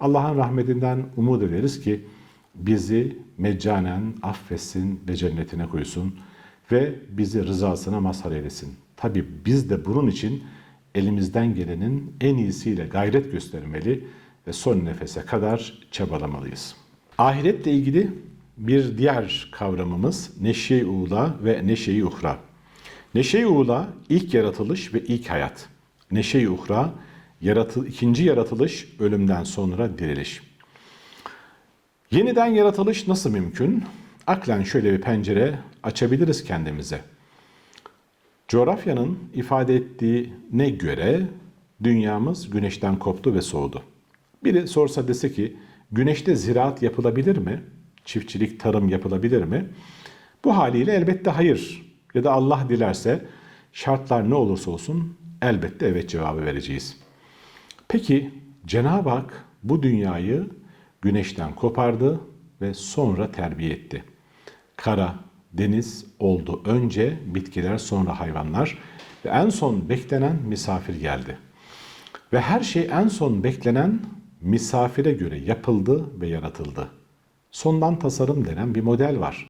Allah'ın rahmetinden umut ederiz ki bizi meccanen affetsin ve cennetine koysun ve bizi rızasına mazhar eylesin. Tabi biz de bunun için elimizden gelenin en iyisiyle gayret göstermeli ve son nefese kadar çabalamalıyız. Ahiretle ilgili bir diğer kavramımız neşe-i ula ve neşe-i uhra. Neşe-i ula ilk yaratılış ve ilk hayat. Neşe-i uhra yaratı, ikinci yaratılış ölümden sonra diriliş. Yeniden yaratılış nasıl mümkün? Aklen şöyle bir pencere açabiliriz kendimize. Coğrafyanın ifade ettiğine göre dünyamız güneşten koptu ve soğudu. Biri sorsa dese ki güneşte ziraat yapılabilir mi? Çiftçilik, tarım yapılabilir mi? Bu haliyle elbette hayır. Ya da Allah dilerse şartlar ne olursa olsun elbette evet cevabı vereceğiz. Peki Cenab-ı Hak bu dünyayı güneşten kopardı ve sonra terbiye etti. Kara, deniz oldu önce bitkiler sonra hayvanlar ve en son beklenen misafir geldi. Ve her şey en son beklenen misafire göre yapıldı ve yaratıldı. Sondan tasarım denen bir model var.